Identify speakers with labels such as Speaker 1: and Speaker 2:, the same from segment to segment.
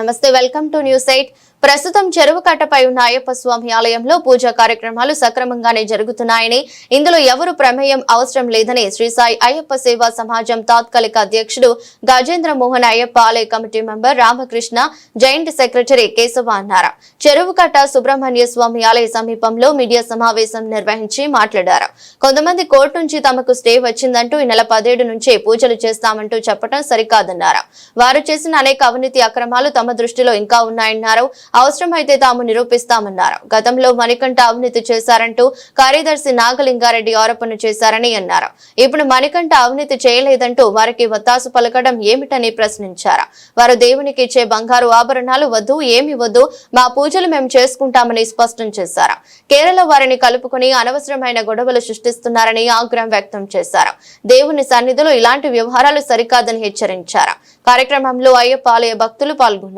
Speaker 1: నమస్తే welcome to news eight. ప్రస్తుతం చెరువు కట్టపై ఉన్న అయ్యప్ప స్వామి ఆలయంలో పూజా కార్యక్రమాలు సక్రమంగానే జరుగుతున్నాయని. ఇందులో ఎవరు ప్రమేయం అవసరం లేదని శ్రీ సాయి అయ్యప్ప సేవా సమాజం తాత్కాలిక అధ్యక్షుడు గజేంద్ర మోహన్ అయ్యప్ప ఆలయ committee member Ramakrishna joint secretary Keshava అన్నారు. చెరువు కట్ట సుబ్రహ్మణ్య స్వామి ఆలయ సమీపంలో మీడియా సమావేశం నిర్వహించి మాట్లాడారు. కొంతమంది కోర్టు నుంచి తమకు స్టే వచ్చిందంటూ ఈ నెల పదిహేడు నుంచే పూజలు చేస్తామంటూ చెప్పడం సరికాదన్నారు. వారు చేసిన అనేక అవినీతి అక్రమాలు తమ దృష్టిలో ఇంకా ఉన్నాయన్నారు. అవసరమైతే తాము నిరూపిస్తామన్నారు. గతంలో మణికంఠ అవినీతి చేశారంటూ కార్యదర్శి నాగలింగారెడ్డి ఆరోపణ చేశారని అన్నారు. ఇప్పుడు మణికంఠ అవినీతి చేయలేదంటూ వారికి వత్తాసు పలకడం ఏమిటని ప్రశ్నించారు. వారు దేవునికి ఇచ్చే బంగారు ఆభరణాలు వద్దు ఏమి వద్దు మా పూజలు మేము చేసుకుంటామని స్పష్టం చేశారు. కేరళ వారిని కలుపుకుని అనవసరమైన గొడవలు సృష్టిస్తున్నారని ఆగ్రహం వ్యక్తం చేశారు. దేవుని సన్నిధిలో ఇలాంటి వ్యవహారాలు సరికాదని హెచ్చరించారు. కార్యక్రమంలో అయ్యప్ప ఆలయ భక్తులు పాల్గొన్నారు.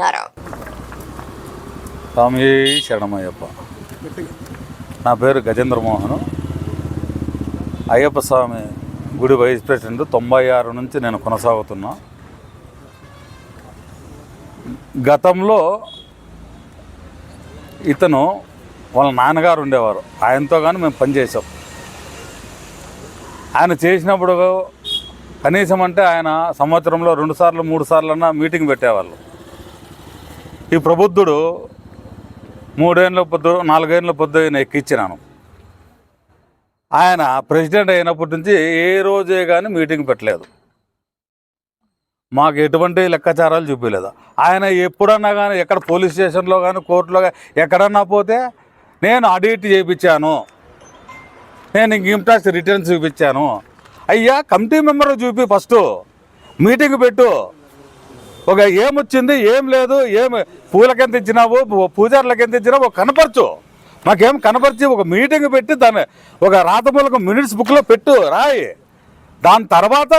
Speaker 2: స్వామి శరణమయ్యప్ప. నా పేరు గజేంద్ర మోహన్. అయ్యప్ప స్వామి గుడి వైస్ ప్రెసిడెంట్ తొంభై ఆరు నుంచి నేను కొనసాగుతున్నా. గతంలో ఇతను వాళ్ళ నాన్నగారు ఉండేవారు. ఆయనతో కానీ మేము పనిచేసాం ఆయన చేసినప్పుడు కనీసం అంటే ఆయన సంవత్సరంలో రెండు సార్లు మూడు సార్లు అన్నా మీటింగ్ పెట్టేవాళ్ళు. ఈ ప్రబుద్ధుడు మూడేళ్ళ పొద్దు నాలుగేళ్ళ పొద్దు ఆయన ఎక్కించినాను ఆయన ప్రెసిడెంట్ అయినప్పటి నుంచి ఏ రోజే కానీ మీటింగ్ పెట్టలేదు. మాకు ఎటువంటి లెక్కాచారాలు చూపించలేదు ఆయన ఎప్పుడన్నా కానీ ఎక్కడ పోలీస్ స్టేషన్లో కానీ కోర్టులో కానీ ఎక్కడన్నా పోతే నేను ఆడిట్ చేయించాను. నేను ఇంక ఇంట్రెస్ట్ రిటర్న్స్ చూపించాను. అయ్యా కమిటీ మెంబర్ చూపి ఫస్ట్ మీటింగ్ పెట్టు. ఒక ఏమొచ్చింది ఏం లేదు ఏమి పూలకి ఎంత ఇచ్చినావు పూ- పూజారులకు ఎంత ఇచ్చినావు కనపరచు. మాకేం కనపరిచి ఒక మీటింగ్ పెట్టి దాన్ని ఒక రాతమూలక మినిట్స్ బుక్లో పెట్టు రాయి. దాని తర్వాత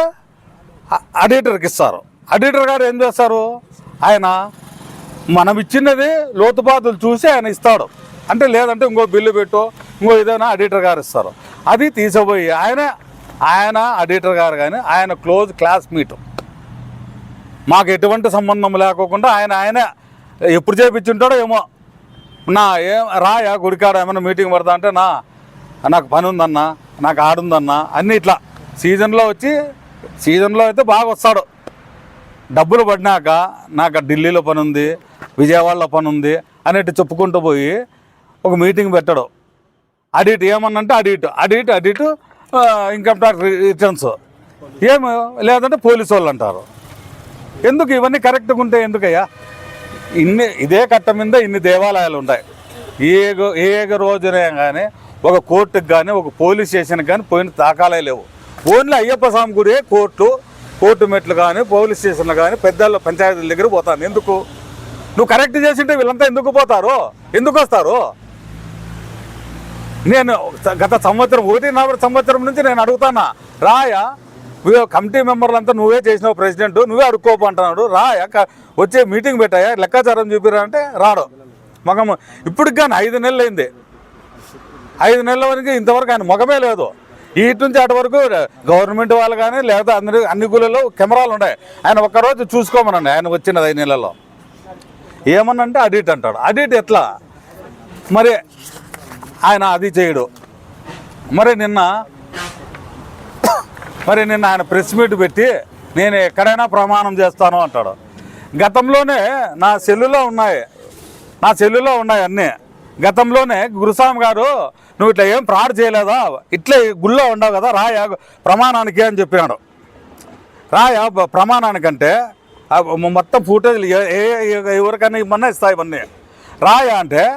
Speaker 2: అడిటర్కి ఆడిటర్కి ఇస్తారు. ఆడిటర్ గారు ఏం చేస్తారు? ఆయన మనం ఇచ్చినది లోతుపాతులు చూసి ఆయన ఇస్తాడు. అంటే లేదంటే ఇంకో బిల్లు పెట్టు ఇంకో ఏదైనా ఆడిటర్ గారు ఇస్తారు. అది తీసిపోయి ఆయన ఆయన ఆడిటర్ గారు కానీ ఆయన క్లోజ్ క్లాస్ మీట్ మాకు ఎటువంటి సంబంధం లేకోకుండా ఆయన ఆయన ఎప్పుడు చేపించుంటాడో ఏమో. నా ఏం రాయా గుడికాడ ఏమైనా మీటింగ్ పడతా అంటే నా నాకు పని ఉందన్నా నాకు ఆడుందన్నా అన్నీ ఇట్లా. సీజన్లో వచ్చి సీజన్లో అయితే బాగా వస్తాడు. డబ్బులు పడినాక నాకు ఢిల్లీలో పని ఉంది విజయవాడలో పని ఉంది అనేటి చెప్పుకుంటూ పోయి ఒక మీటింగ్ పెట్టడు. Audit ఏమన్నంటే audit audit audit income tax returns. ఏమి లేదంటే పోలీసు వాళ్ళు అంటారు. ఎందుకు ఇవన్నీ కరెక్ట్గా ఉంటే ఎందుకయ్యా? ఇన్ని ఇదే కట్ట మీద ఇన్ని దేవాలయాలు ఉంటాయి. ఏ ఏగ ఏ రోజునే కానీ ఒక కోర్టుకి కానీ ఒక పోలీస్ స్టేషన్కి కానీ పోయిన తాకాలే లేవు. ఓన్లీ అయ్యప్ప స్వామి గుడే కోర్టు కోర్టు మెట్లు కానీ పోలీస్ స్టేషన్లు కానీ పెద్దల పంచాయతీల దగ్గర పోతాను ఎందుకు? నువ్వు కరెక్ట్ చేసింటే వీళ్ళంతా ఎందుకు పోతారు? ఎందుకు వస్తారు? నేను గత సంవత్సరం ఒకటి నలభై సంవత్సరం నుంచి నేను అడుగుతానా? రాయా? కమిటీ మెంబర్లంతా నువ్వే చేసినావు ప్రెసిడెంట్ నువ్వే అడుక్కోపు అంటున్నాడు. రా వచ్చే మీటింగ్ పెట్టాయా? లెక్కాచారం చూపిరా అంటే రాడు. మగం ఇప్పటికి కానీ ఐదు నెలలు అయింది. ఐదు నెలల వరకు ఇంతవరకు ఆయన ముఖమే లేదు. ఇటు నుంచి అటు వరకు గవర్నమెంట్ వాళ్ళు కానీ లేదా అందరి అన్ని గుళ్ళలో కెమెరాలు ఉన్నాయి. ఆయన ఒక్కరోజు చూసుకోమనండి. ఆయన వచ్చినది ఐదు నెలల్లో. ఏమన్నంటే అడిట్ అంటాడు. అడిట్ ఎట్లా? మరి ఆయన అది చేయడు. మరి నిన్న మరి నిన్న ఆయన ప్రెస్ మీట్ పెట్టి నేను ఎక్కడైనా ప్రమాణం చేస్తాను అంటాడు. గతంలోనే నా సెల్లులో ఉన్నాయి. నా సెల్లులో ఉన్నాయి అన్నీ. గతంలోనే గురుస్వామి గారు నువ్వు ఇట్లా ఏం ప్రాడ్ చేయలేదా? ఇట్లే గుళ్ళో ఉండవు కదా రాయా ప్రమాణానికి అని చెప్పినాడు. రాయా ప్రమాణానికంటే మొత్తం ఫుటేజ్లు ఏ- ఎవరికైనా ఇమ్మన్నా ఇస్తాయి ఇవన్నీ. రాయా అంటే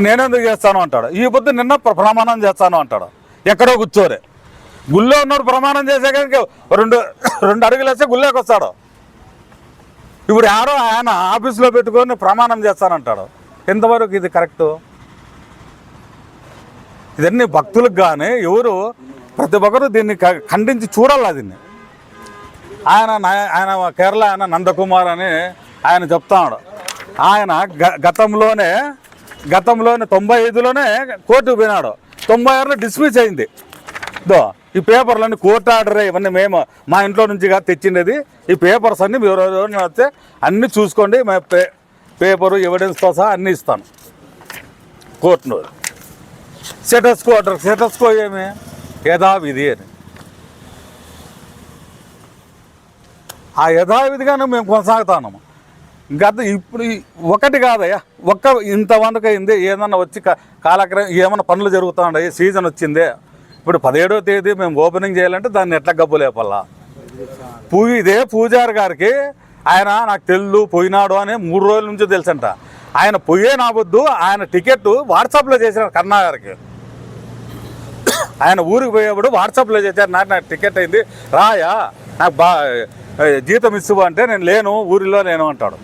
Speaker 2: నేనెందుకు చేస్తాను? అంటాడు. ఈ పొద్దు నిన్న ప్ర- ప్రమాణం చేస్తాను అంటాడు. ఎక్కడో కూర్చోరే. గుళ్ళో ఉన్నాడు ప్రమాణం చేసే కనుక రెండు రెండు అడుగులు వేస్తే గుళ్ళోకి వస్తాడు. ఇప్పుడు ఎవరో ఆయన ఆఫీస్లో పెట్టుకొని ప్రమాణం చేస్తానంటాడు. ఎంతవరకు ఇది కరెక్టు? ఇదన్నీ భక్తులకు కానీ ఎవరు ప్రతి ఒక్కరు దీన్ని క- ఖండించి చూడాలి దీన్ని. ఆయన ఆయన కేరళ ఆయన నందకుమార్ అని ఆయన చెప్తాడు. ఆయన గ- గతంలోనే గతంలోనే తొంభై ఐదులోనే కోర్టుకు పోయినాడు. తొంభై ఆరులో డిస్మిస్ అయింది. దో ఈ పేపర్లన్నీ కోర్టు ఆర్డరే ఇవన్నీ మేము మా ఇంట్లో నుంచి కాదు తెచ్చిండేది. ఈ పేపర్స్ అన్నీ మీరు వస్తే అన్నీ చూసుకోండి మా పే పేపరు ఎవిడెన్స్తో సహా అన్నీ ఇస్తాను. కోర్టును స్టేటస్కో ఆర్డర్ సెటస్కో ఏమి? యథావిధి అని. ఆ యథావిధిగానే మేము కొనసాగుతాము గత ఇప్పుడు ఒకటి కాదయ్యా ఒక్క ఇంతమందికి అయింది. ఏదన్నా వచ్చి కాలక్రమం ఏమైనా పనులు జరుగుతూ ఉన్నాయి సీజన్ వచ్చిందే. ఇప్పుడు పదిహేడో తేదీ మేము ఓపెనింగ్ చేయాలంటే దాన్ని ఎట్లా గబ్బులేపల్లా పూ ఇదే పూజారి గారికి ఆయన నాకు తెల్లు పోయినాడు అని మూడు రోజుల నుంచి తెలుసంట. ఆయన పోయే నావద్దు ఆయన టికెట్ వాట్సాప్లో చేసినారు కన్నా గారికి. ఆయన ఊరికి పోయేప్పుడు వాట్సాప్లో చేశారు నాకు నాకు టికెట్ అయింది రాయా నాకు బా జీతం ఇస్సు అంటే నేను లేను ఊరిలో లేను అంటాడు.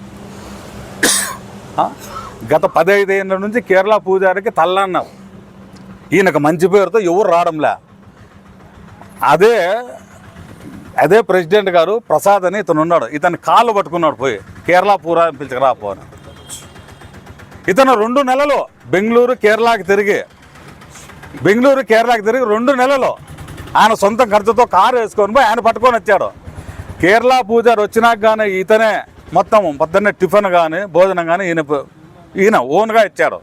Speaker 2: గత పదహైదు ఏళ్ళ నుంచి కేరళ పూజారికి తల్లన్నావు. ఈయనకు మంచి పేరుతో ఎవరు రావడంలే. అదే అదే ప్రెసిడెంట్ గారు ప్రసాద్ అని ఇతను ఉన్నాడు. ఇతను కాళ్ళు పట్టుకున్నాడు పోయి కేరళ పూరా పిలిచకరా పో అని. ఇతను రెండు నెలలు బెంగళూరు కేరళకి తిరిగి బెంగళూరు కేరళకి తిరిగి రెండు నెలలు ఆయన సొంత ఖర్చుతో కారు వేసుకొని పోయి ఆయన పట్టుకొని వచ్చాడు. కేరళ పూజారి వచ్చినాక కానీ ఇతనే మొత్తం పొద్దున్నే టిఫిన్ కానీ భోజనం కానీ ఈయన ఈయన ఓన్గా ఇచ్చాడు.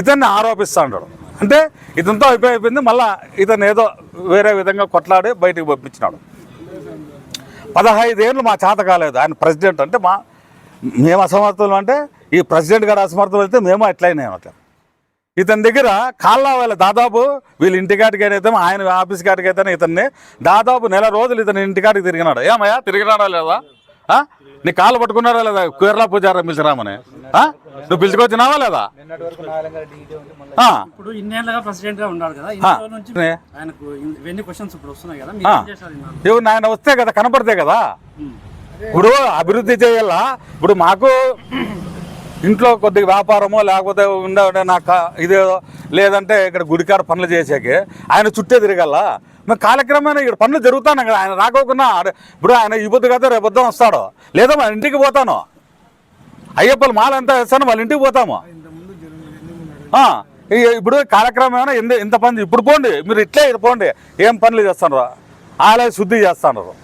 Speaker 2: ఇతన్ని ఆరోపిస్తూ అంటే ఇదంతా అయిపోయింది మళ్ళా ఇతను ఏదో వేరే విధంగా కొట్లాడి బయటకు పంపించినాడు. పదహైదేళ్ళు మా చేత కాలేదు. ఆయన ప్రెసిడెంట్ అంటే మా మేము అసమర్థులు అంటే ఈ ప్రెసిడెంట్ గారు అసమర్థం అయితే మేము ఎట్లయినా అట్లా. ఇతని దగ్గర కాళ్ళ వాళ్ళ దాదాపు వీళ్ళ ఇంటికాటికి అయితే ఆయన ఆఫీస్ కాటికి అయితే ఇతన్ని దాదాపు నెల రోజులు ఇతని ఇంటికాటికి తిరిగినాడు. ఏమయ్యా తిరిగినాడా లేదా? నీ కాళ్ళు పట్టుకున్నారా లేదా? కేరళ పూజారా పిలిచిరామని. ఆ? నువ్వు పిలుచుకొచ్చినావా లేదా.
Speaker 3: ఇప్పుడు ఇన్నేళ్ళగా ప్రెసిడెంట్గా ఉన్నాడు కదా. ఇన్ని రోజుల నుంచి
Speaker 2: నే.
Speaker 3: ఆయనకు ఇన్- ఇవన్నీ క్వశ్చన్స్ ఇప్పుడు వస్తున్నాయి కదా? మీరు
Speaker 2: ఆ.
Speaker 3: ఏం చేశారు ఇన్నాళ్ళు?
Speaker 2: ఎవరు నాయన వస్తే కదా కనపడితే కదా? ఇప్పుడు అభివృద్ధి చేయాలా? ఇప్పుడు మాకు ఇంట్లో కొద్దిగా వ్యాపారమో లేకపోతే ఉండే ఉండే నాకు ఇదేదో లేదంటే ఇక్కడ గుడికాడ పనులు చేసేకి ఆయన చుట్టే తిరగల? మరి కాలక్రమేణా ఇక్కడ పనులు జరుగుతాను కదా. ఆయన రాకోకుండా ఇప్పుడు ఆయన ఈ పొద్దు కదా రేపు పొద్దున వస్తాడు. లేదా వాళ్ళ ఇంటికి పోతాను. అయ్యప్పలు మాల ఎంత వేస్తాను వాళ్ళ ఇంటికి పోతాము. ఇప్పుడు కార్యక్రమం ఇంత ఇంత పని ఇప్పుడు పోండి మీరు ఇట్లే పోండి. ఏం పనులు చేస్తున్నారు ఆలయ శుద్ధి చేస్తున్నారు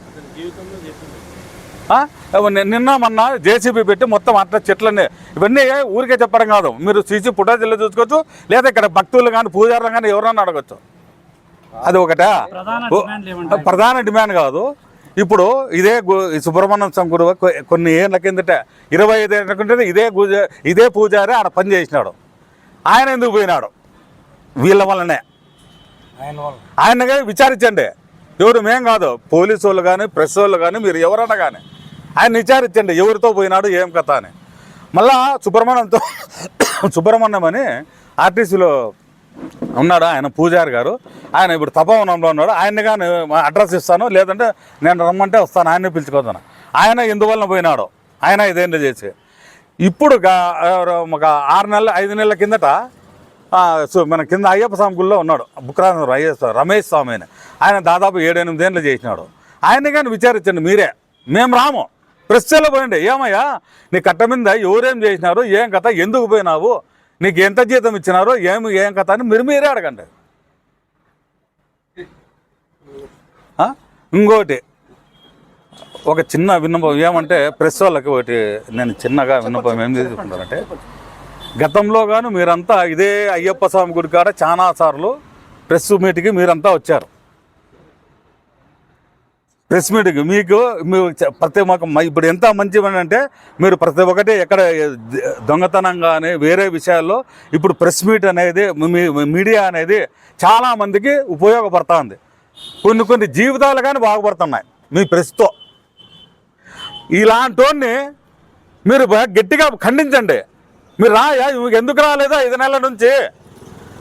Speaker 2: నిన్న మొన్న జేసీబీ పెట్టి మొత్తం అట్లా చెట్లన్నీ ఇవన్నీ ఊరికే చెప్పడం కాదు. మీరు సీసీ ఫుటేజీలో చూసుకోవచ్చు లేదా ఇక్కడ భక్తులు కానీ పూజారులు కానీ ఎవరన్నా అడగచ్చు. అది ఒకటా
Speaker 3: ప్రధాన
Speaker 2: డిమాండ్ కాదు. ఇప్పుడు ఇదే సుబ్రహ్మణ్యం స్వామి గురువు కొన్ని ఏళ్ళ కిందట ఇరవై ఐదు ఏళ్ళ ఇదే పూజ ఇదే పూజారి ఆడ పని చేసినాడు. ఆయన ఎందుకు పోయినాడు? వీళ్ళ వల్లనే. ఆయనగా విచారించండి. ఎవరు మేం కాదు. పోలీసు వాళ్ళు కానీ ప్రెస్ వాళ్ళు కానీ మీరు ఎవరన్నా కానీ ఆయన విచారించండి. ఎవరితో పోయినాడు ఏం కథ అని. మళ్ళా సుబ్రహ్మణ్యంతో సుబ్రహ్మణ్యం అని ఆర్టీసీలో ఉన్నాడు? ఆయన పూజారి గారు. ఆయన ఇప్పుడు తపోవనంలో ఉన్నాడు. ఆయన్ని కానీ అడ్రస్ ఇస్తాను. లేదంటే నేను రమ్మంటే వస్తాను. ఆయన్ని పిలుచుకోదాను ఆయన ఎందువలన పోయినాడు. ఆయన ఇదేంటి చేసి. ఇప్పుడు ఒక ఆరు నెలల ఐదు నెలల కిందట సో మన కింద అయ్యప్ప స్వామి గుళ్ళో ఉన్నాడు. బుక్రాజు అయ్యప్ప రమేష్ స్వామి అని ఆయన దాదాపు ఏడెనిమిది ఏళ్ళు చేసినాడు. ఆయన్ని కానీ విచారించండి మీరే. మేము రాము. ప్రశ్నలో పోయండి. ఏమయ్యా? నీ కట్ట మీద ఎవరేం చేసినారు? ఏం కథ? ఎందుకు పోయినావు? నీకు ఎంత జీతం ఇచ్చినారో ఏమి ఏం కథ అని మీరు మీరే అడగండి. ఇంకోటి ఒక చిన్న విన్నపం ఏమంటే ప్రెస్ వాళ్ళకి ఒకటి నేను చిన్నగా విన్నపం ఏం తీసుకుంటానంటే గతంలో గాను మీరంతా ఇదే అయ్యప్ప స్వామి గుడి కాడ చాలా సార్లు ప్రెస్ మీట్కి మీరంతా వచ్చారు. ప్రెస్ మీట్కి మీకు మీరు ప్రతి ఒక్క ఇప్పుడు ఎంత మంచి అంటే మీరు ప్రతి ఒక్కటి ఎక్కడ దొంగతనం కానీ వేరే విషయాల్లో ఇప్పుడు ప్రెస్ మీట్ అనేది మీ మీడియా అనేది చాలా మందికి ఉపయోగపడుతుంది. కొన్ని కొన్ని జీవితాలు కానీ బాగుపడుతున్నాయి మీ ప్రెస్తో ఇలాంటి మీరు బాగా గట్టిగా ఖండించండి. మీరు రాయా నువ్వు ఎందుకు రాలేదా? ఐదు నెలల నుంచి.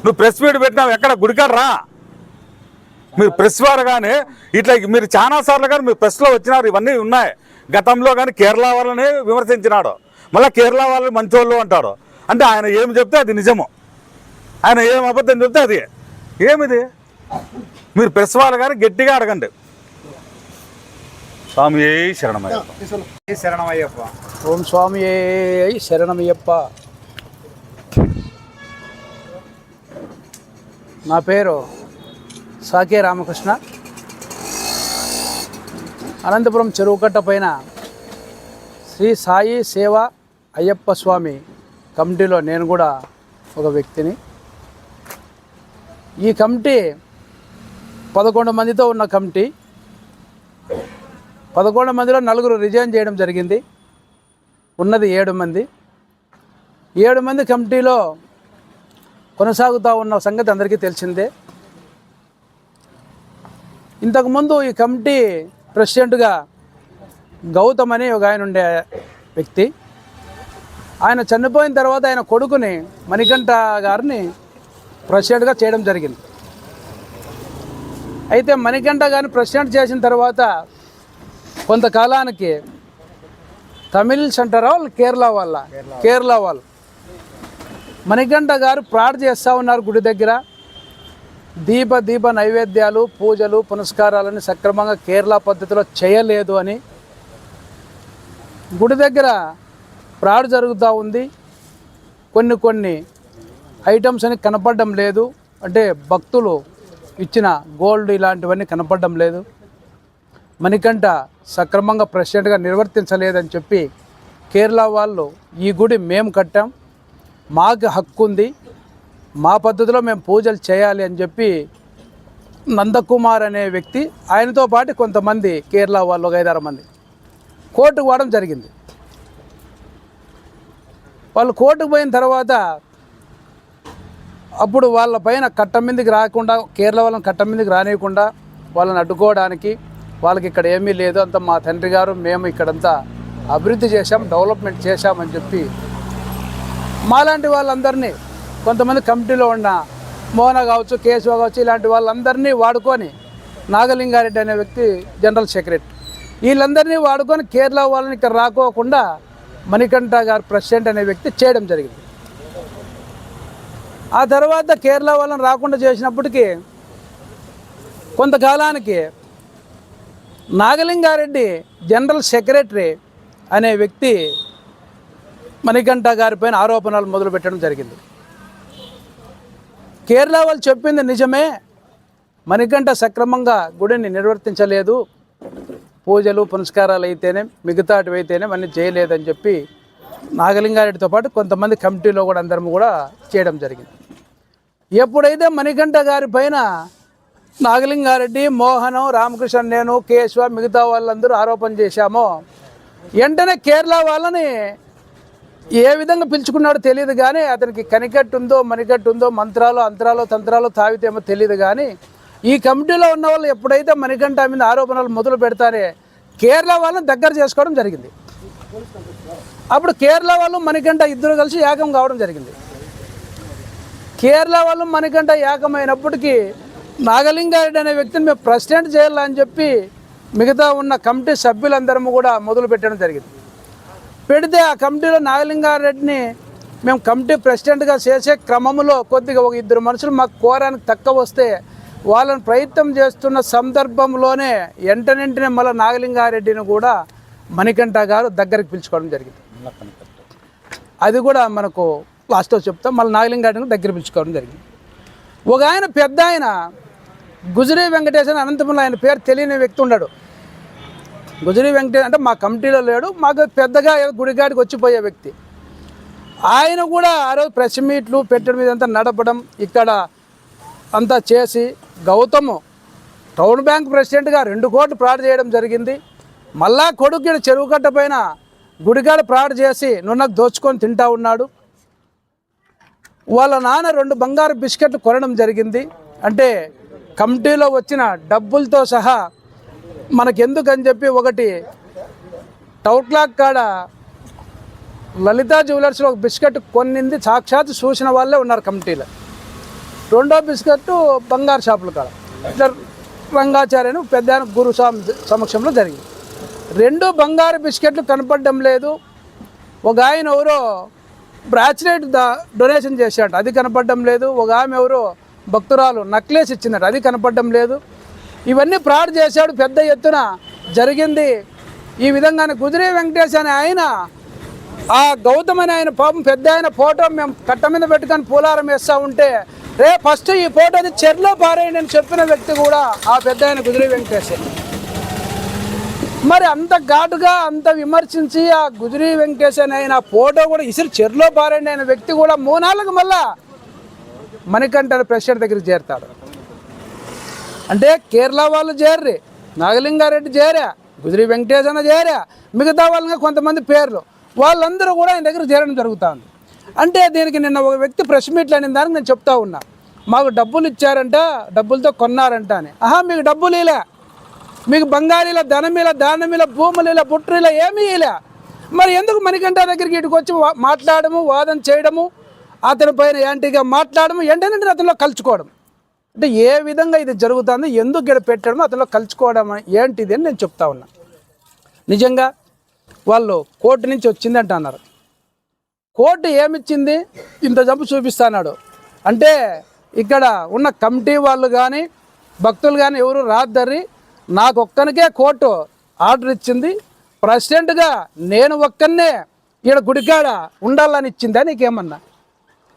Speaker 2: నువ్వు ప్రెస్ మీట్ పెట్టినావు ఎక్కడ గుడికాడ రా. మీరు ప్రెస్ వారు కానీ ఇట్లా మీరు చాలా సార్లు కానీ మీరు ప్రెస్లో వచ్చినారు ఇవన్నీ ఉన్నాయి. గతంలో కానీ కేరళ వాళ్ళని విమర్శించినాడు. మళ్ళీ కేరళ వాళ్ళు మంచోళ్ళు అంటాడు అంటే ఆయన ఏమి చెప్తే అది నిజము. ఆయన ఏం అబద్ధం చెప్తే అది. ఏమిది? మీరు ప్రెస్ వాళ్ళు కానీ గట్టిగా అడగండి. స్వామి ఏ శరణమయ్య
Speaker 4: శరణమయ్యప్ప?
Speaker 5: ఓం స్వామి శరణమయ్యప్ప. నా పేరు సాకే రామకృష్ణ. అనంతపురం చెరువుకట్ట పైన శ్రీ సాయి సేవ అయ్యప్ప స్వామి కమిటీలో నేను కూడా ఒక వ్యక్తిని. ఈ కమిటీ పదకొండు మందితో ఉన్న కమిటీ. పదకొండు మందిలో నలుగురు రిజైన్ చేయడం జరిగింది. ఉన్నది ఏడు మంది. ఏడు మంది కమిటీలో కొనసాగుతూ ఉన్న సంగతి అందరికీ తెలిసిందే. ఇంతకుముందు ఈ కమిటీ ప్రెసిడెంట్గా గౌతమ్ అని ఒక ఆయన ఉండే వ్యక్తి. ఆయన చనిపోయిన తర్వాత ఆయన కొడుకుని మణికంఠ గారిని ప్రెసిడెంట్గా చేయడం జరిగింది. అయితే మణికంఠ గారిని ప్రెసిడెంట్ చేసిన తర్వాత కొంతకాలానికి తమిళ్ సెంటర్ వాళ్ళు కేరళ వాళ్ళ కేరళ వాళ్ళు. మణికంఠ గారు ప్రాడ్ చేస్తూ ఉన్నారు గుడి దగ్గర. దీప దీప నైవేద్యాలు పూజలు పునస్కారాలని సక్రమంగా కేరళ పద్ధతిలో చేయలేదు అని గుడి దగ్గర ప్రాడు జరుగుతూ ఉంది. కొన్ని కొన్ని ఐటమ్స్ అని కనపడడం లేదు. అంటే భక్తులు ఇచ్చిన గోల్డ్ ఇలాంటివన్నీ కనపడడం లేదు. మణికంఠ సక్రమంగా ప్రెసిడెంట్గా నిర్వర్తించలేదని చెప్పి కేరళ వాళ్ళు ఈ గుడి మేము కట్టాం. మాకు హక్కు ఉంది. మా పద్ధతిలో మేము పూజలు చేయాలి అని చెప్పి నందకుమార్ అనే వ్యక్తి ఆయనతో పాటు కొంతమంది కేరళ వాళ్ళు ఒక ఐదారు మంది కోర్టుకు పోవడం జరిగింది. వాళ్ళు కోర్టుకు పోయిన తర్వాత అప్పుడు వాళ్ళ పైన కట్ట మీదకి రాకుండా కేరళ వాళ్ళని కట్ట మీదకి రానియకుండా వాళ్ళని అడ్డుకోవడానికి వాళ్ళకి ఇక్కడ ఏమీ లేదు. అంత మా తండ్రి గారు మేము ఇక్కడంతా అభివృద్ధి చేశాం డెవలప్మెంట్ చేశామని చెప్పి మాలాంటి వాళ్ళందరినీ కొంతమంది కమిటీలో ఉన్న మోహన కావచ్చు కేశవ కావచ్చు ఇలాంటి వాళ్ళందరినీ వాడుకొని నాగలింగారెడ్డి అనే వ్యక్తి జనరల్ సెక్రటరీ. వీళ్ళందరినీ వాడుకొని కేరళ వాళ్ళని ఇక్కడ రాకోకుండా మణికంఠ గారు ప్రెసిడెంట్ అనే వ్యక్తి చేయడం జరిగింది. ఆ తర్వాత కేరళ వాళ్ళని రాకుండా చేసినప్పటికీ కొంతకాలానికి నాగలింగారెడ్డి జనరల్ సెక్రటరీ అనే వ్యక్తి మణికంఠ గారిపైన ఆరోపణలు మొదలుపెట్టడం జరిగింది. కేరళ వాళ్ళు చెప్పింది నిజమే. మణికంఠ సక్రమంగా గుడిని నిర్వర్తించలేదు. పూజలు పునస్కారాలు అయితేనే మిగతాటివి అయితేనే అన్నీ చేయలేదని చెప్పి నాగలింగారెడ్డితో పాటు కొంతమంది కమిటీలో కూడా అందరం కూడా చేయడం జరిగింది. ఎప్పుడైతే మణికంఠ గారి పైన నాగలింగారెడ్డి మోహనం రామకృష్ణ నేను కేశవ మిగతా వాళ్ళందరూ ఆరోపణ చేశామో వెంటనే కేరళ వాళ్ళని ఏ విధంగా పిలుచుకున్నాడో తెలియదు కానీ అతనికి కనికట్టు ఉందో మణికట్టు ఉందో మంత్రాలు అంతరాలు తంత్రాలు తావితేమో తెలియదు కానీ ఈ కమిటీలో ఉన్న వాళ్ళు ఎప్పుడైతే మణికంఠ మీద ఆరోపణలు మొదలు పెడతారే కేరళ వాళ్ళని దగ్గర చేసుకోవడం జరిగింది. అప్పుడు కేరళ వాళ్ళు మణికంఠ ఇద్దరు కలిసి ఏకం కావడం జరిగింది. కేరళ వాళ్ళు మణికంఠ ఏకమైనప్పటికీ నాగలింగారెడ్డి అనే వ్యక్తిని మేము ప్రెసిడెంట్ చేయాలని చెప్పి మిగతా ఉన్న కమిటీ సభ్యులందరము కూడా మొదలు పెట్టడం జరిగింది. పెడితే ఆ కమిటీలో నాగలింగారెడ్డిని మేము కమిటీ ప్రెసిడెంట్గా చేసే క్రమంలో కొద్దిగా ఒక ఇద్దరు మనుషులు మాకు కోరానికి తక్కువ వస్తే వాళ్ళని ప్రయత్నం చేస్తున్న సందర్భంలోనే వెంటనెంటనే మళ్ళీ నాగలింగారెడ్డిని కూడా మణికంఠ గారు దగ్గరికి పిలుచుకోవడం జరిగింది. అది కూడా మనకు లాస్ట్లో చెప్తాం. మళ్ళీ నాగలింగారెడ్డిని దగ్గర పిలుచుకోవడం జరిగింది. ఒక ఆయన పెద్ద ఆయన గుజరీ వెంకటేశ్వర అనంతపురంలో ఆయన పేరు తెలియని వ్యక్తి ఉన్నాడు. గుజరీ వెంకటేష్ అంటే మా కమిటీలో లేడు మాకు పెద్దగా గుడిగాడికి వచ్చిపోయే వ్యక్తి. ఆయన కూడా ఆ రోజు ప్రెస్ మీట్లు పెట్టడం మీద అంతా నడపడం ఇక్కడ అంతా చేసి గౌతమ్ టౌన్ బ్యాంక్ ప్రెసిడెంట్గా రెండు కోట్లు ప్రాడ్ చేయడం జరిగింది. మళ్ళా కొడుకు చెరువు కట్ట పైన గుడిగాడ ప్రాడ్ చేసి నున్న దోచుకొని తింటా ఉన్నాడు. వాళ్ళ నాన్న రెండు బంగారు బిస్కెట్లు కొనడం జరిగింది. అంటే కమిటీలో వచ్చిన డబ్బులతో సహా మనకెందుకని చెప్పి ఒకటి టౌన్ క్లాక్ కాడ లలితా జ్యువెలర్స్లో ఒక బిస్కెట్ కొన్నింది సాక్షాత్ చూసిన వాళ్ళే ఉన్నారు కమిటీలో. రెండో బిస్కెట్ బంగారు షాపుల కాడ. ఇట్లా రంగాచార్యను పెద్ద గురు సమక్షంలో జరిగింది. రెండు బంగారు బిస్కెట్లు కనపడడం లేదు. ఒక ఆయన ఎవరో బ్రాచ్లెట్ డొనేషన్ చేశాడు అది కనపడడం లేదు. ఒక ఆమె ఎవరో భక్తురాలు నక్లెస్ ఇచ్చిందట అది కనపడడం లేదు. ఇవన్నీ ఫ్రాడ్ చేశాడు పెద్ద ఎత్తున జరిగింది. ఈ విధంగానే కుదిరే వెంకటేష్ అనే ఆయన ఆ గౌతమ్ అనే ఆయన పాపం పెద్ద ఆయన ఫోటో మేము కట్ట మీద పెట్టుకొని పూలారం వేస్తూ ఉంటే రే ఫస్ట్ ఈ ఫోటోని చెర్లో పారేయండి అని చెప్పిన వ్యక్తి కూడా ఆ పెద్ద ఆయన కుదిరే వెంకటేష్. మరి అంత ఘాటుగా అంత విమర్శించి ఆ గుజరీ వెంకటేష్ అని ఆయన ఫోటో కూడా ఇసురు చెరులో పారండి ఆయన వ్యక్తి కూడా మూనాళ్ళకు మళ్ళా మణికంఠ ప్రెసిడెంట్ దగ్గరికి చేరుతాడు. అంటే కేరళ వాళ్ళు చేర్రి నాగలింగారెడ్డి చేరా గుజరీ వెంకటేశ్ అన్న చేరా మిగతా వాళ్ళగా కొంతమంది పేర్లు. వాళ్ళందరూ కూడా ఆయన దగ్గర చేరడం జరుగుతుంది. అంటే దీనికి నిన్న ఒక వ్యక్తి ప్రెస్ మీట్లు అనే దానికి నేను చెప్తా ఉన్నా. మాకు డబ్బులు ఇచ్చారంట డబ్బులతో కొన్నారంట అని. ఆహా మీకు డబ్బులు ఇలా. మీకు బంగారీల ధనమిల దానమిల భూముల బుట్రీల ఏమీ ఇలా. మరి ఎందుకు మణికంఠ దగ్గరికి ఇటుకు వచ్చి వా- మాట్లాడము వాదన చేయడము అతని పైన యాంటీగా మాట్లాడము వెంటనే అతనిలో కలుచుకోవడం? అంటే ఏ విధంగా ఇది జరుగుతుంది ఎందుకు ఇక్కడ పెట్టడమో అతనిలో కలుచుకోవడం ఏంటిది అని నేను చెప్తా ఉన్నా. నిజంగా వాళ్ళు కోర్టు నుంచి వచ్చిందంట అన్నారు కోర్టు ఏమిచ్చింది? ఇంత జంపు చూపిస్తాడు అంటే ఇక్కడ ఉన్న కమిటీ వాళ్ళు కానీ భక్తులు కానీ ఎవరు రాద్దరి నాకు ఒక్కనికే కోర్టు ఆర్డర్ ఇచ్చింది. ప్రెసిడెంట్గా నేను ఒక్కనే ఈడ గుడికాడ ఉండాలని ఇచ్చిందా నీకేమన్నా?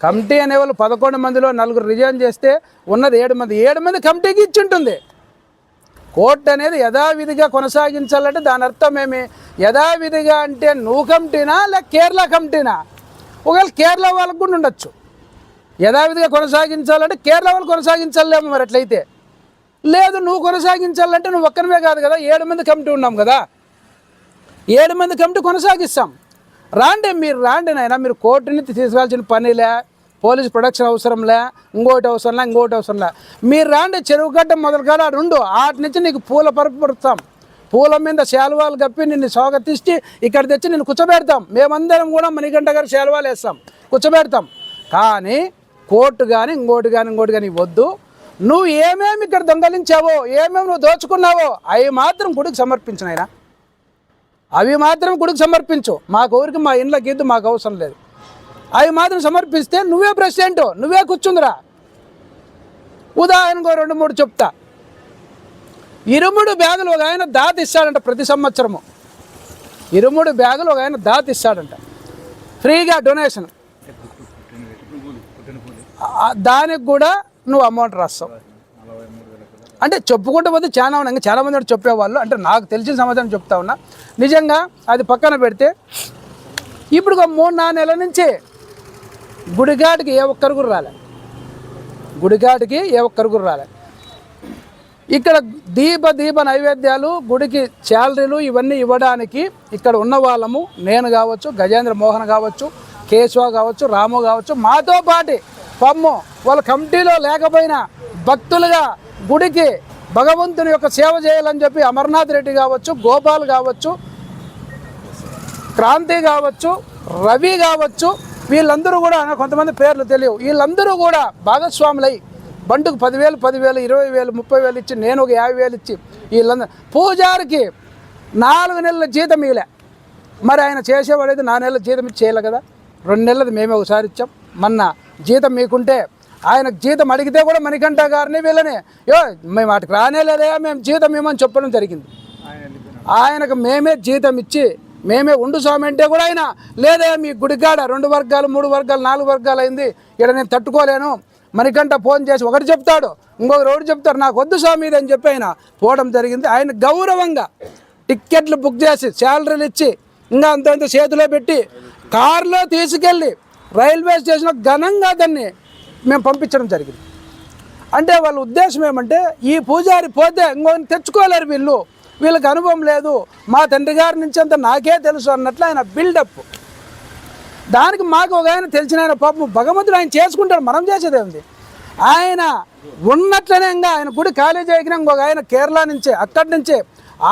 Speaker 5: కమిటీ అనే వాళ్ళు పదకొండు మందిలో నలుగురు రిజైన్ చేస్తే ఉన్నది ఏడు మంది. ఏడు మంది కమిటీకి ఇచ్చి ఉంటుంది కోర్టు అనేది యథావిధిగా కొనసాగించాలంటే దాని అర్థం ఏమి? యథావిధిగా అంటే నువ్వు కమిటీనా లేక కేరళ కమిటీనా? ఒకవేళ కేరళ వాళ్ళకు కూడా ఉండొచ్చు. యథావిధిగా కొనసాగించాలంటే కేరళ వాళ్ళు కొనసాగించాలేమో మరి అట్లయితే. లేదు నువ్వు కొనసాగించాలంటే నువ్వు ఒక్కరివే కాదు కదా ఏడు మంది కమిటీ ఉన్నాం కదా. ఏడు మంది కమిటీ కొనసాగిస్తాం. రాండి మీరు రాండి నాయన మీరు కోర్టు నుంచి తీసుకోవాల్సిన పనిలే పోలీస్ ప్రొడక్షన్ అవసరంలే ఇంకోటి అవసరంలే ఇంకోటి అవసరంలే. మీరు రాండి చెరువు గడ్డ మొదలు కాడ ఆడు ఉండు ఆటి నుంచి నీకు పూల పరుపు పడుతాం. పూల మీద శాలువాలు కప్పి నిన్ను స్వాగతిస్తే ఇక్కడ తెచ్చి నిన్ను కూర్చోబెడతాం. మేమందరం కూడా మణిగంట గారు శాలువాలు వేస్తాం కూర్చోబెడతాం. కానీ కోర్టు కానీ ఇంకోటి కానీ ఇంకోటి కానీ వద్దు నువ్వు ఏమేమి ఇక్కడ దొంగలించావో ఏమేమి నువ్వు దోచుకున్నావో అవి మాత్రం గుడికి సమర్పించినాయినా అవి మాత్రం గుడికి సమర్పించు. మాకు ఊరికి మా ఇండ్ల గీద్దు మాకు అవసరం లేదు. అవి మాత్రం సమర్పిస్తే నువ్వే ప్రెసిడెంట్ నువ్వే కూర్చుందిరా. ఉదాహరణకు రెండు మూడు చెప్తా. ఇరుముడు బ్యాగులు ఒక ఆయన దాత ఇస్తాడంట ప్రతి సంవత్సరము. ఇరుముడు బ్యాగులు ఒక ఆయన దాత ఇస్తాడంట. ఫ్రీగా డొనేషన్ దానికి కూడా నువ్వు అమౌంట్ రాస్తావు. అంటే చెప్పుకుంటూ పోతే చాలా ఉన్నాయి. చాలా మంది చెప్పేవాళ్ళు. అంటే నాకు తెలిసిన సమాధానం చెప్తా ఉన్నా. నిజంగా అది పక్కన పెడితే ఇప్పుడు ఒక మూడు నాలుగు నెలల నుంచి గుడిఘాటుకి ఏ ఒక్కరు కూడా రాలే. గుడిగాడికి ఏ ఒక్కరు కూడా రాలే. ఇక్కడ దీప దీప నైవేద్యాలు గుడికి శాలరీలు ఇవన్నీ ఇవ్వడానికి ఇక్కడ ఉన్న వాళ్ళము నేను కావచ్చు గజేంద్ర మోహన్ కావచ్చు కేశవ కావచ్చు రాము కావచ్చు మాతో పాటి పమ్ము వాళ్ళ కమిటీలో లేకపోయినా భక్తులుగా గుడికి భగవంతుని యొక్క సేవ చేయాలని చెప్పి అమర్నాథ్ రెడ్డి కావచ్చు గోపాల్ కావచ్చు క్రాంతి కావచ్చు రవి కావచ్చు వీళ్ళందరూ కూడా కొంతమంది పేర్లు తెలియవు. వీళ్ళందరూ కూడా భాగస్వాములై బండుకు పదివేలు పదివేలు ఇరవై వేలు ముప్పై వేలు ఇచ్చి నేను ఒక యాభై వేలు ఇచ్చి వీళ్ళందరూ పూజారికి నాలుగు నెలల జీతం ఇలే మరి ఆయన చేసేవాడైతే నా నెలల జీతం ఇచ్చి చేయలే కదా? రెండు నెలలది మేమే ఒకసారి ఇచ్చాం. మొన్న జీతం మీకుంటే ఆయనకు జీతం అడిగితే కూడా మణికంఠ గారిని వీళ్ళని యో మేము వాటికి రానే లేదే మేము జీతం ఇవ్వమని చెప్పడం జరిగింది. ఆయనకు మేమే జీతం ఇచ్చి మేమే ఉండు స్వామి అంటే కూడా ఆయన లేదా మీ గుడికాడ రెండు వర్గాలు మూడు వర్గాలు నాలుగు వర్గాలు అయింది ఇక్కడ నేను తట్టుకోలేను. మణికంఠ ఫోన్ చేసి ఒకటి చెప్తాడు ఇంకొకరు ఒకటి చెప్తారు నాకు వద్దు స్వామి ఇది అని చెప్పి ఆయన పోవడం జరిగింది. ఆయన గౌరవంగా టిక్కెట్లు బుక్ చేసి శాలరీలు ఇచ్చి ఇంకా అంత అంత చేతిలో పెట్టి కారులో తీసుకెళ్ళి రైల్వే స్టేషన్లో ఘనంగా దాన్ని మేము పంపించడం జరిగింది. అంటే వాళ్ళ ఉద్దేశం ఏమంటే ఈ పూజారి పోతే ఇంకొకరిని తెచ్చుకోలేరు వీళ్ళు. వీళ్ళకి అనుభవం లేదు. మా తండ్రి గారి నుంచి అంత నాకే తెలుసు అన్నట్లు ఆయన బిల్డప్. దానికి మాకు ఒక ఆయన తెలిసిన ఆయన పాపం భగవంతుడు ఆయన చేసుకుంటాడు మనం చేసేది ఏంది ఆయన ఉన్నట్లనే ఇంకా ఆయన గుడి ఖాళీ చేయగిన ఇంకొక ఆయన కేరళ నుంచే అక్కడి నుంచే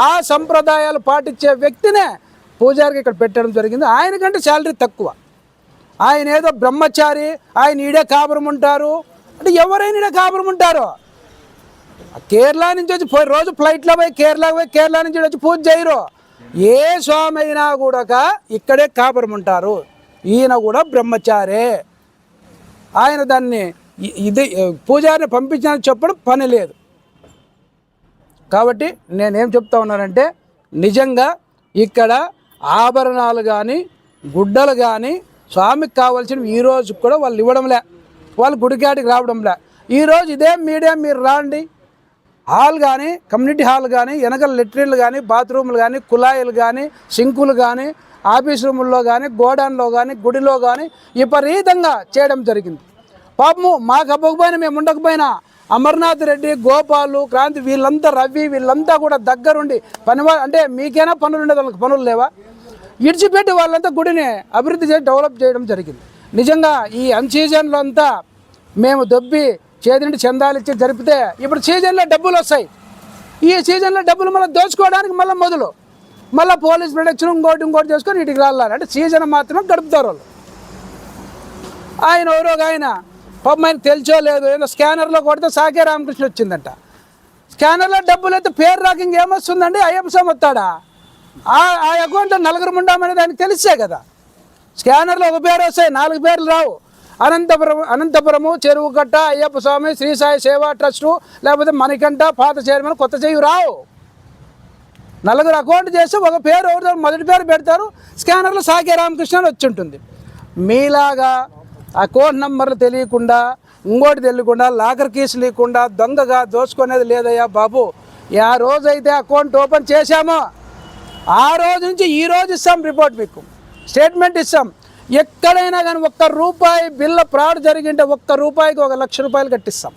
Speaker 5: ఆ సంప్రదాయాలు పాటించే వ్యక్తినే పూజారికి ఇక్కడ పెట్టడం జరిగింది. ఆయనకంటే శాలరీ తక్కువ. ఆయన ఏదో బ్రహ్మచారి ఆయన ఈడే కాపురం ఉంటారు. అంటే ఎవరైనా ఈడే కాపురం ఉంటారు. కేరళ నుంచి వచ్చి రోజు ఫ్లైట్లో పోయి కేరళకు పోయి కేరళ నుంచి వచ్చి పూజ చేయరు. ఏ స్వామి అయినా కూడా ఇక్కడే కాపురం ఉంటారు. ఈయన కూడా బ్రహ్మచారే. ఆయన దాన్ని ఇది పూజారిని పంపించాలని చెప్పడం పని లేదు. కాబట్టి నేనేం చెప్తా ఉన్నానంటే నిజంగా ఇక్కడ ఆభరణాలు కానీ గుడ్డలు కానీ స్వామికి కావాల్సినవి ఈ రోజు కూడా వాళ్ళు ఇవ్వడంలే. వాళ్ళు గుడికాడికి రావడంలే. ఈరోజు ఇదే మీడియా మీరు రాండి. హాల్ కానీ కమ్యూనిటీ హాల్ కానీ వెనకల లెట్రిన్లు కానీ బాత్రూములు కానీ కుళాయిలు కానీ సింకులు కానీ ఆఫీస్ రూముల్లో కానీ గోడౌన్లో కానీ గుడిలో కానీ విపరీతంగా చేయడం జరిగింది. పాపము మాకు అవ్వకపోయినా మేము ఉండకపోయినా అమర్నాథ్ రెడ్డి గోపాలు క్రాంతి వీళ్ళంతా రవి వీళ్ళంతా కూడా దగ్గరుండి పని అంటే మీకైనా పనులు ఉండే వాళ్ళకి పనులు లేవా? ఇడిచిపెట్టి వాళ్ళంతా గుడిని అభివృద్ధి చేసి డెవలప్ చేయడం జరిగింది. నిజంగా ఈ అన్ సీజన్లో అంతా మేము దొబ్బి చేతింటి చందాలు ఇచ్చి జరిపితే ఇప్పుడు సీజన్లో డబ్బులు వస్తాయి. ఈ సీజన్లో డబ్బులు మళ్ళీ దోచుకోవడానికి మళ్ళీ మొదలు. మళ్ళీ పోలీస్ ప్రొడక్షన్ ఇంకోటి ఇంకోటి చేసుకొని ఇంటికి రావాలి అంటే సీజన్ మాత్రం గడుపుతారు వాళ్ళు. ఆయన ఎవరో ఆయన పాపం ఆయన తెలిసో లేదు ఏదో స్కానర్లో కొడితే సాకే రామకృష్ణ వచ్చిందంట. స్కానర్లో డబ్బులు అయితే పేరు రాక ఇంకేమొస్తుందండి అయ్యప్ప వస్తాడా ఆ అకౌంట్లో నలుగురు ఉండామనేది దానికి తెలిసే కదా. స్కానర్లో ఒక పేరు వస్తాయి నాలుగు పేర్లు రావు. అనంతపురం అనంతపురము చెరువు కట్ట అయ్యప్ప స్వామి శ్రీ సాయి సేవా ట్రస్టు లేకపోతే మణికంఠ పాత చైర్మన్ కొత్త చెయ్యి రావు. నలుగురు అకౌంట్ చేసి ఒక పేరు ఎవరితో మొదటి పేరు పెడతారు స్కానర్లో సాకే రామకృష్ణ అని వచ్చి ఉంటుంది. మీలాగా అకౌంట్ నెంబర్లు తెలియకుండా ఇంకోటి తెలియకుండా లాకర్ కీస్ లేకుండా దొంగగా దోచుకునేది లేదయ్యా బాబు. ఆ రోజైతే అకౌంట్ ఓపెన్ చేశామో. ఆ రోజు నుంచి ఈ రోజు ఇస్తాం రిపోర్ట్ మీకు. స్టేట్మెంట్ ఇస్తాం. ఎక్కడైనా కానీ ఒక్క రూపాయి బిల్ల ఫ్రాడ్ జరిగింటే ఒక్క రూపాయికి ఒక లక్ష రూపాయలు కట్టిస్తాం.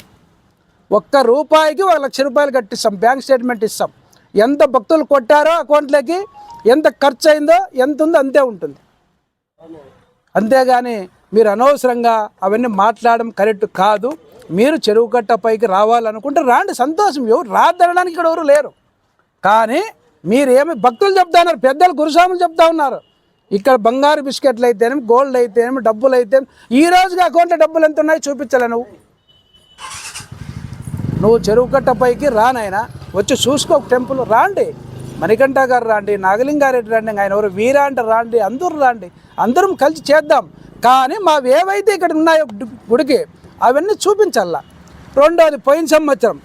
Speaker 5: ఒక్క రూపాయికి ఒక లక్ష రూపాయలు కట్టిస్తాం. బ్యాంక్ స్టేట్మెంట్ ఇస్తాం. ఎంత భక్తులు కొట్టారో అకౌంట్లోకి ఎంత ఖర్చు అయిందో ఎంత ఉందో అంతే ఉంటుంది. అంతేగాని మీరు అనవసరంగా అవన్నీ మాట్లాడడం కరెక్ట్ కాదు. మీరు చెరువు కట్ట పైకి రావాలనుకుంటే రాండి సంతోషం. ఎవరు రాదనడానికి ఇక్కడ ఎవరు లేరు. కానీ మీరేమి భక్తులు చెప్తా ఉన్నారు పెద్దలు గురుస్వాములు చెప్తా ఉన్నారు. ఇక్కడ బంగారు బిస్కెట్లు అయితేనేమి గోల్డ్ అయితేనేమి డబ్బులు అయితే ఈ రోజుకి అకౌంట్లో డబ్బులు ఎంత ఉన్నాయో చూపించలే నువ్వు. నువ్వు చెరువు కట్ట పైకి రానాయన వచ్చి చూసుకో టెంపుల్ రాండి. మణికంఠ గారు రాండి నాగలింగారెడ్డి రండి ఆయన ఎవరు వీరాంట రాండి అందరూ రాండి అందరం కలిసి చేద్దాం. కానీ మావి ఏవైతే ఇక్కడ ఉన్నాయో గుడికి అవన్నీ చూపించాలా రెండోది పోయిన సంవత్సరం.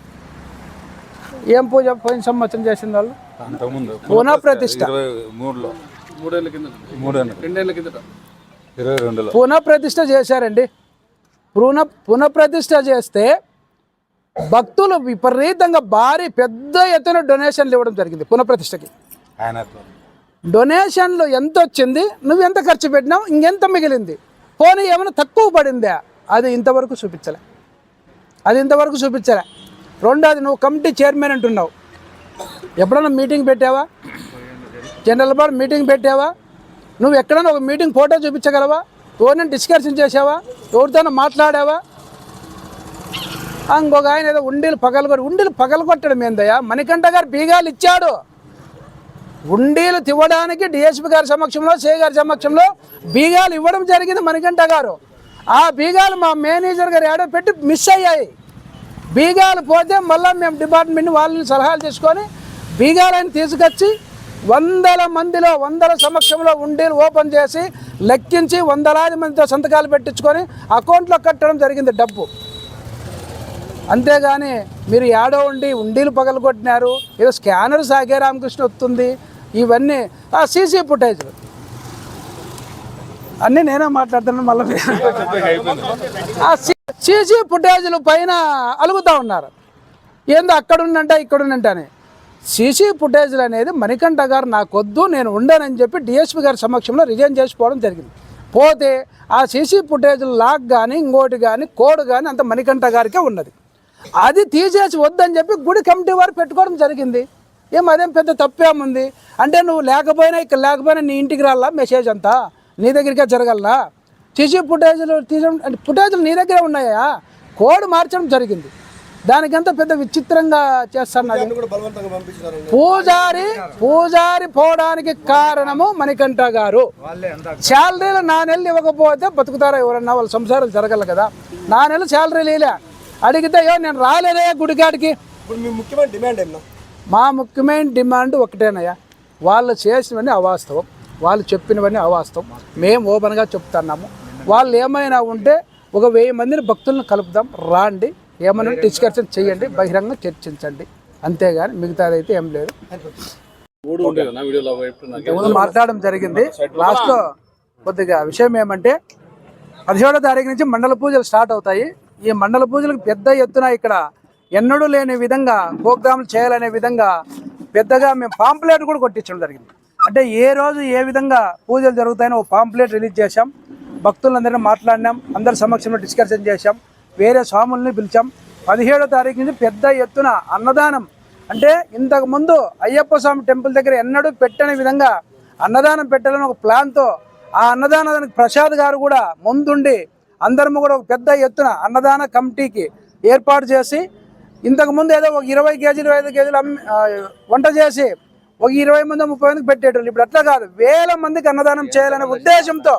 Speaker 5: ఏం పూజ పోయిన సంవత్సరం చేసిన వాళ్ళు?
Speaker 2: అంతకుముందు
Speaker 5: పునఃప్రతిష్ఠ
Speaker 2: ఇరవై మూడులో.
Speaker 3: మూడేళ్ళ కింద
Speaker 2: మూడేళ్ళు.
Speaker 3: రెండేళ్ళ కిందట.
Speaker 2: ఇరవై రెండులో.
Speaker 5: పునఃప్రతిష్ఠ చేశారండి. పునః పునఃప్రతిష్ఠ చేస్తే భక్తులు విపరీతంగా భారీ పెద్ద ఎత్తున డొనేషన్లు ఇవ్వడం జరిగింది పునఃప్రతిష్ఠకి
Speaker 2: ఆయన
Speaker 5: డొనేషన్లు ఎంత వచ్చింది? నువ్వు ఎంత ఖర్చు పెట్టినావు? ఇంకెంత మిగిలింది? పోనీ ఏమైనా తక్కువ పడిందా? అది ఇంతవరకు చూపించలే. అది ఇంతవరకు చూపించలే. రెండోది నువ్వు కమిటీ చైర్మన్ అంటున్నావు. ఎప్పుడన్నా మీటింగ్ పెట్టావా? జనరల్ బాడీ మీటింగ్ పెట్టావా? నువ్వు ఎక్కడైనా ఒక మీటింగ్ ఫోటో చూపించగలవా? ఎవరినైనా డిస్కషన్ చేసావా ఎవరితోనో మాట్లాడావా? ఇంకొక ఆయన ఏదో ఉండీలు పగలగొట్టి ఉండీలు పగలగొట్టడం ఏందయ్యా? మణికంఠ గారు బీగాలు ఇచ్చాడు. ఉండీలు తివ్వడానికి డిఎస్పి గారి సమక్షంలో సే గారి సమక్షంలో బీగాలు ఇవ్వడం జరిగింది మణికంఠ గారు. ఆ బీగాలు మా మేనేజర్ గారు ఏడో పెట్టి మిస్ అయ్యాయి. బీగాలు పోతే మళ్ళీ మేము డిపార్ట్మెంట్ వాళ్ళని సలహాలు తీసుకొని బీగాలని తీసుకొచ్చి వందల మందిలో వందల సమక్షంలో ఉండీలు ఓపెన్ చేసి లెక్కించి వందలాది మందితో సంతకాలు పెట్టించుకొని అకౌంట్లో కట్టడం జరిగింది డబ్బు. అంతేగాని మీరు ఏడో ఉండి ఉండీలు పగలగొట్టినారు ఏదో స్కానర్ సాగే రామకృష్ణ వస్తుంది ఇవన్నీ ఆ సీసీ ఫుటేజ్లు అన్నీ నేనే మాట్లాడుతున్నాను మళ్ళీ ఆ సీసీ ఫుటేజ్లు పైన అలుగుతూ ఉన్నారు. ఏందో అక్కడ ఉండంట ఇక్కడ అని సీసీ ఫుటేజ్లు అనేది మణికంఠ గారు నాకొద్దు నేను ఉండనని చెప్పి డిఎస్పి గారి సమక్షంలో రిజైన్ చేసిపోవడం జరిగింది. పోతే ఆ సీసీ ఫుటేజ్లు లాక్ కానీ ఇంకోటి కానీ కోడ్ కానీ అంత మణికంఠ గారికే ఉన్నది. అది తీసేసి వద్దని చెప్పి గుడి కమిటీ వారు పెట్టుకోవడం జరిగింది. ఏం అదేం పెద్ద తప్పేముంది అంటే నువ్వు లేకపోయినా ఇక్కడ లేకపోయినా నీ ఇంటికి రాలా మెసేజ్ అంతా? నీ దగ్గరికే జరగలనా? ఫుటేజ్లు తీసడం అంటే ఫుటేజ్లు నీ దగ్గరే ఉన్నాయా? కోడ్ మార్చడం జరిగింది. దానికంతా పెద్ద విచిత్రంగా చేస్తున్నది పూజారి పూజారి పోవడానికి కారణము మణికంఠ గారు. శాలరీలు నా నెలలు ఇవ్వకపోతే బతుకుతారా ఎవరన్నా? వాళ్ళ సంసారాలు జరగల కదా. నా నెల శాలరీ లేలే. అడిగితే అయ్యో నేను రాలేదే గుడికాడికి?
Speaker 4: ఇప్పుడు మీ ముఖ్యమైన డిమాండ్ ఏమన్నా?
Speaker 5: మా ముఖ్యమైన డిమాండ్ ఒకటేనయ్యా. వాళ్ళు చేసినవన్నీ అవాస్తవం. వాళ్ళు చెప్పినవన్నీ అవాస్తవం. మేము ఓపెన్గా చెప్తున్నాము. వాళ్ళు ఏమైనా ఉంటే ఒక వెయ్యి మందిని భక్తులను కలుపుదాం రాండి. ఏమైనా డిస్కషన్ చేయండి బహిరంగ చర్చించండి. అంతేగాని మిగతాదైతే ఏం లేదు. మాట్లాడడం జరిగింది. లాస్ట్లో కొద్దిగా విషయం ఏమంటే పదిహేడో తారీఖు నుంచి మండల పూజలు స్టార్ట్ అవుతాయి. ఈ మండల పూజలకు పెద్ద ఎత్తున ఇక్కడ ఎన్నడూ లేని విధంగా ప్రోగ్రాంలు చేయాలనే విధంగా పెద్దగా మేము పాంప్లెట్ కూడా కొట్టించడం జరిగింది. అంటే ఏ రోజు ఏ విధంగా పూజలు జరుగుతాయని ఒక పాంప్లెట్ రిలీజ్ చేశాం. భక్తులందరినీ మాట్లాడినాం. అందరి సమక్షంలో డిస్కషన్ చేశాం. వేరే స్వాముల్ని పిలిచాం. పదిహేడో తారీఖు నుంచి పెద్ద ఎత్తున అన్నదానం. అంటే ఇంతకుముందు అయ్యప్ప స్వామి టెంపుల్ దగ్గర ఎన్నడూ పెట్టని విధంగా అన్నదానం పెట్టాలని ఒక ప్లాన్తో ఆ అన్నదానానికి ప్రసాద్ గారు కూడా ముందుండి అందరము కూడా ఒక పెద్ద ఎత్తున అన్నదాన కమిటీకి ఏర్పాటు చేసి ఇంతకుముందు ఏదో ఒక ఇరవై కేజీలు ఇరవై ఐదు కేజీలు వంట చేసి ఒక ఇరవై మంది ముప్పై మందికి పెట్టేటోళ్ళు. ఇప్పుడు అట్లా కాదు. వేల మందికి అన్నదానం చేయాలనే ఉద్దేశంతో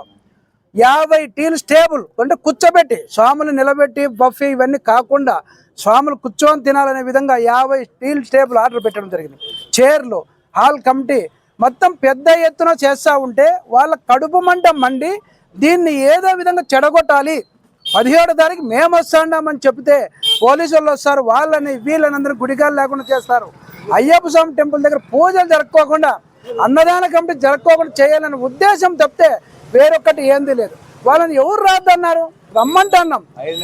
Speaker 5: యాభై టీలు స్టేబుల్. అంటే కూర్చోబెట్టి స్వాములు నిలబెట్టి బఫీ ఇవన్నీ కాకుండా స్వాములు కూర్చొని తినాలనే విధంగా యాభై స్టీల్ స్టేబుల్ ఆర్డర్ పెట్టడం జరిగింది. చైర్లు హాల్ కమిటీ మొత్తం పెద్ద ఎత్తున చేస్తూ ఉంటే వాళ్ళ కడుపు మంట మండి దీన్ని ఏదో విధంగా చెడగొట్టాలి. పదిహేడో తారీఖు మేము వస్తాండామని చెప్తే పోలీసు వాళ్ళు వస్తారు వాళ్ళని వీళ్ళని అందరూ గుడికాలు లేకుండా చేస్తారు. అయ్యప్ప స్వామి టెంపుల్ దగ్గర పూజలు జరుపుకోకుండా అన్నదాన కమిటీ జరుపుకోకుండా చేయాలనే ఉద్దేశం తప్పితే వేరొక్కటి ఏంది లేదు. వాళ్ళని ఎవరు రాద్దన్నారు? రమ్మంటున్నాం.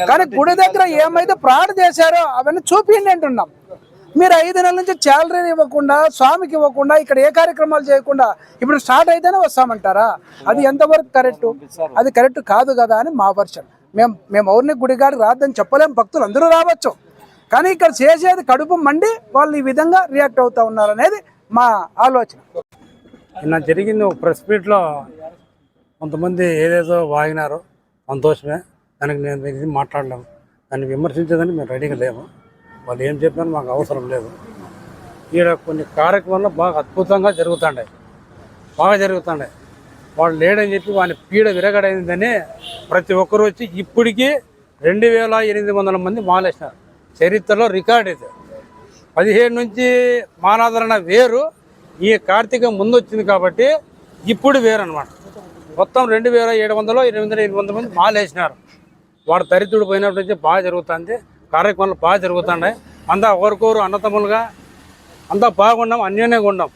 Speaker 5: కానీ గుడి దగ్గర ఏమైతే ప్రాణ చేశారో అవన్నీ చూపించండి అంటున్నాం. మీరు ఐదు నెలల నుంచి శాలరీ ఇవ్వకుండా స్వామికి ఇవ్వకుండా ఇక్కడ ఏ కార్యక్రమాలు చేయకుండా ఇప్పుడు స్టార్ట్ అయితేనే వస్తామంటారా? అది ఎంతవరకు కరెక్ట్? అది కరెక్ట్ కాదు కదా అని మా వర్షన్ మేము మేము ఎవరిని గుడిగాడికి రాదని చెప్పలేం. భక్తులు అందరూ రావచ్చు. కానీ ఇక్కడ చేసేది కడుపు మండి వాళ్ళు ఈ విధంగా రియాక్ట్ అవుతా ఉన్నారు అనేది మా ఆలోచన.
Speaker 6: నిన్న జరిగింది ఒక ప్రెస్ మీట్లో కొంతమంది ఏదేదో వాగినారో సంతోషమే దానికి నేను ఇది మాట్లాడలేము. దాన్ని విమర్శించేదని మేము రెడీగా లేము. వాళ్ళు ఏం చెప్పినా మాకు అవసరం లేదు. ఈడ కొన్ని కార్యక్రమాలు బాగా అద్భుతంగా జరుగుతుండే బాగా జరుగుతుండే వాళ్ళు లేడని చెప్పి వాని పీడ విరగడైందని ప్రతి ఒక్కరు వచ్చి ఇప్పటికీ రెండు వేల ఎనిమిది వందల మంది మాలేసినారు. చరిత్రలో రికార్డ్ ఇది. పదిహేడు నుంచి మానాదరణ వేరు. ఈ కార్తీకం ముందు వచ్చింది కాబట్టి ఇప్పుడు వేరు అనమాట మొత్తం రెండు వేల ఏడు వందలు ఎనిమిది వందల ఎనిమిది వందల మంది మాలేసినారు వాడు దరిద్రుడు పోయినప్పటి నుంచి బాగా జరుగుతుంది. కార్యక్రమాలు బాగా జరుగుతున్నాయి. అంతా ఒకరికొరు అన్నతమ్ములుగా అంతా బాగున్నాం అన్యోన్యంగా ఉన్నాం.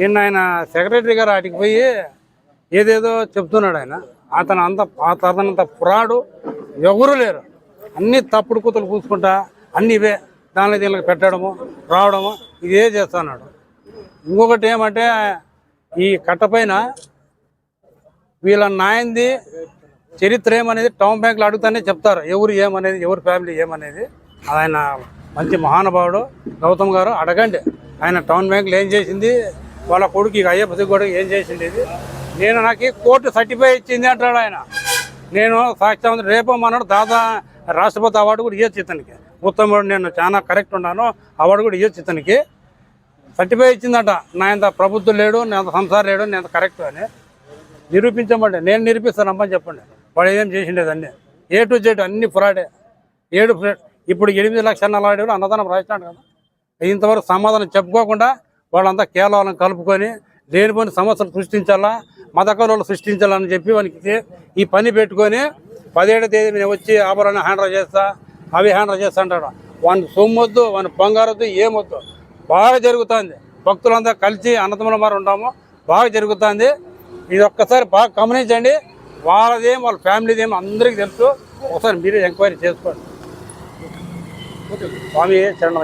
Speaker 6: నిన్న ఆయన సెక్రటరీ గారు ఆటికి పోయి ఏదేదో చెప్తున్నాడు ఆయన. అతను అంత అతనంత పురాడు. ఎవరు లేరు. అన్ని తప్పుడు కూతులు కూసుకుంటా అన్నీ ఇవే. దానిలో దీనికి పెట్టడము రావడము ఇదే చేస్తున్నాడు. ఇంకొకటి ఏమంటే ఈ కట్టపైన వీళ్ళ నాయంది చరిత్ర ఏమనేది టౌన్ బ్యాంకులు అడుగుతానే చెప్తారు. ఎవరు ఏమనేది ఎవరు ఫ్యామిలీ ఏమనేది. ఆయన మంచి మహానుభావుడు గౌతమ్ గారు అడగండి. ఆయన టౌన్ బ్యాంకులు ఏం చేసింది వాళ్ళ కొడుకు ఇక అయ్యప్ప కూడా ఏం చేసింది ఇది. నేను నాకు కోర్టు సర్టిఫై ఇచ్చింది అంటాడు ఆయన. నేను సాక్ష్యం రేపు మనడు దాదా రాష్ట్రపతి అవార్డు కూడా ఇవ్వచ్చు ఇతనికి. ఉత్తముడు నేను చాలా కరెక్ట్ ఉన్నాను. అవార్డు కూడా ఇవ్వచ్చు ఇతనికి. సర్టిఫై ఇచ్చిందట. నా ఇంత ప్రభుత్వం లేడు నా అంత సంసారం లేడు నేను కరెక్ట్ అని. నిరూపించమండి నేను నిరూపిస్తాను అమ్మని చెప్పండి. వాడు ఏం చేసిండేది అన్ని. ఏ టు జెడ్ అన్ని ఫ్రాడే. ఏడు ఇప్పుడు ఎనిమిది లక్షల నలభై ఏడు అన్నదానం రాసినాడు కదా. ఇంతవరకు సమాధానం చెప్పుకోకుండా వాళ్ళంతా కేవలం కలుపుకొని లేనిపోని సమస్యలు సృష్టించాలా మతకలు సృష్టించాలని చెప్పి వానికి ఈ పని పెట్టుకొని పదిహేడో తేదీ నేను వచ్చి ఆభరణ హ్యాండర్ చేస్తా అవి హ్యాండిల్ చేస్తుంటాడు. వాని సొమ్మొద్దు వాని బంగారొద్దు ఏమొద్దు. బాగా జరుగుతుంది. భక్తులంతా కలిసి అన్నతమ్ముల మారి ఉంటాము. బాగా జరుగుతుంది. ఇది ఒక్కసారి బాగా గమనించండి. వాళ్ళదేం వాళ్ళ ఫ్యామిలీదేం అందరికీ తెలుసు. ఒకసారి మీరే ఎంక్వైరీ చేసుకోండి. స్వామి చరణం